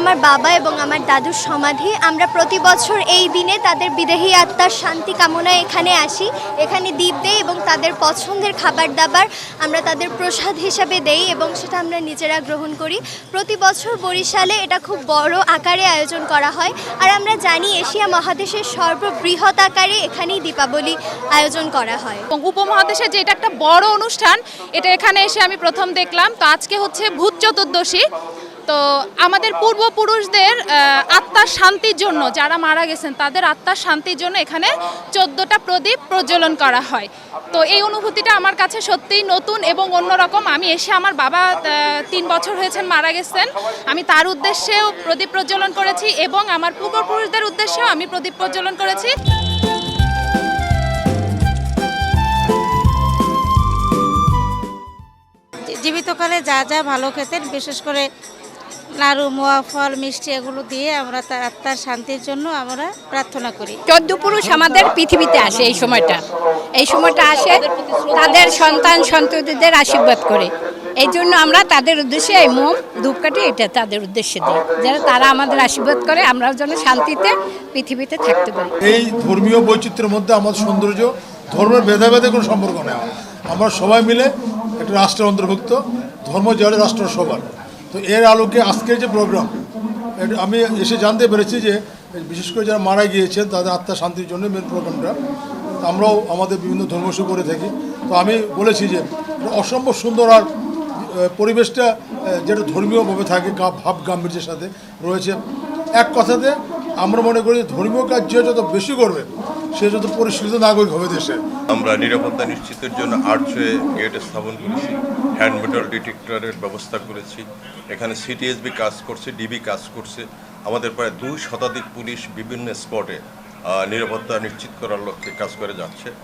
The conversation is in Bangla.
আমার বাবা এবং আমার দাদুর সমাধি। আমরা প্রতি বছর এই দিনে তাদের বিদেহী আত্মার শান্তি কামনায় এখানে আসি। এখানে দ্বীপ দেই এবং তাদের পছন্দের খাবার দাবার আমরা তাদের প্রসাদ হিসাবে দেই এবং সেটা আমরা নিজেরা গ্রহণ করি। প্রতি বছর বরিশালে এটা খুব বড় আকারে আয়োজন করা হয়। আর আমরা জানি এশিয়া মহাদেশের সর্ববৃহৎ আকারে এখানেই দীপাবলি আয়োজন করা হয়। এবং উপমহাদেশে যে এটা একটা বড় অনুষ্ঠান, এটা এখানে এসে আমি প্রথম দেখলাম। তো আজকে হচ্ছে ভূত চতুর্দশী। তো আমাদের পূর্বপুরুষদের আত্মার শান্তির জন্য, যারা মারা গেছেন, তাদের আত্মার শান্তির জন্য এখানে চোদ্দোটা প্রদীপ প্রজ্বলন করা হয়। তো এই অনুভূতিটা আমার কাছে সত্যিই নতুন এবং অন্যরকম। আমি এসে আমার বাবা তিন বছর হয়েছেন মারা গেছেন। আমি তার উদ্দেশ্যেও প্রদীপ প্রজ্বলন করেছি এবং আমার পূর্বপুরুষদের উদ্দেশ্যেও আমি প্রদীপ প্রজ্বলন করেছি। জীবিতকালে যা যা ভালো খেতেন, বিশেষ করে নাড়ু মোয়া ফল মিষ্টি এগুলো দিয়ে আমরা তার আত্মার শান্তির জন্য আমরা প্রার্থনা করি। চোদ্দ পুরুষ আমাদের পৃথিবীতে আসে এই সময়টা। এই সময়টা আসে তাদের সন্তান সন্ততিদের আশীর্বাদ করে। এই জন্য আমরা তাদের উদ্দেশ্যে এই মোম ধূপকাঠি এটা তাদের উদ্দেশ্যে দিই। যেন তারা আমাদের আশীর্বাদ করে আমরাও যেন শান্তিতে পৃথিবীতে থাকতে পারি। এই ধর্মীয় বৈচিত্র্যের মধ্যে আমাদের সৌন্দর্য ধর্মের ভেদাভেদে কোনো সম্পর্ক নেই। আমরা সবাই মিলে একটা রাষ্ট্রের অন্তর্ভুক্ত ধর্ম জলে রাষ্ট্র সবার। তো এর আলোকে আজকের যে প্রোগ্রাম আমি এসে জানতে পেরেছি যে, বিশেষ করে যারা মারা গিয়েছেন, তাদের আত্মা শান্তির জন্য মেন প্রোগ্রামটা আমরাও আমাদের বিভিন্ন ধর্মসু করে থাকি। তো আমি বলেছি যে, অসম্ভব সুন্দর আর পরিবেশটা যেটা ধর্মীয়ভাবে থাকে ভাব গাম্ভীর্যের সাথে রয়েছে। এক কথাতে আমরা মনে করি ধর্মীয় কাজ যে যত বেশি করবে, সে যত পরিশীলিত নাগরিক হবে দেশে। আমরা নিরাপত্তা নিশ্চিতের জন্য আর্চওয়ে গেট স্থাপন করেছি, হ্যান্ড মেটাল ডিটেক্টরের ব্যবস্থা করেছি, এখানে সিটিএসবি কাজ করছে, ডিবি কাজ করছে। আমাদের প্রায় দুই শতাধিক পুলিশ বিভিন্ন স্পটে নিরাপত্তা নিশ্চিত করার লক্ষ্যে কাজ করে যাচ্ছে।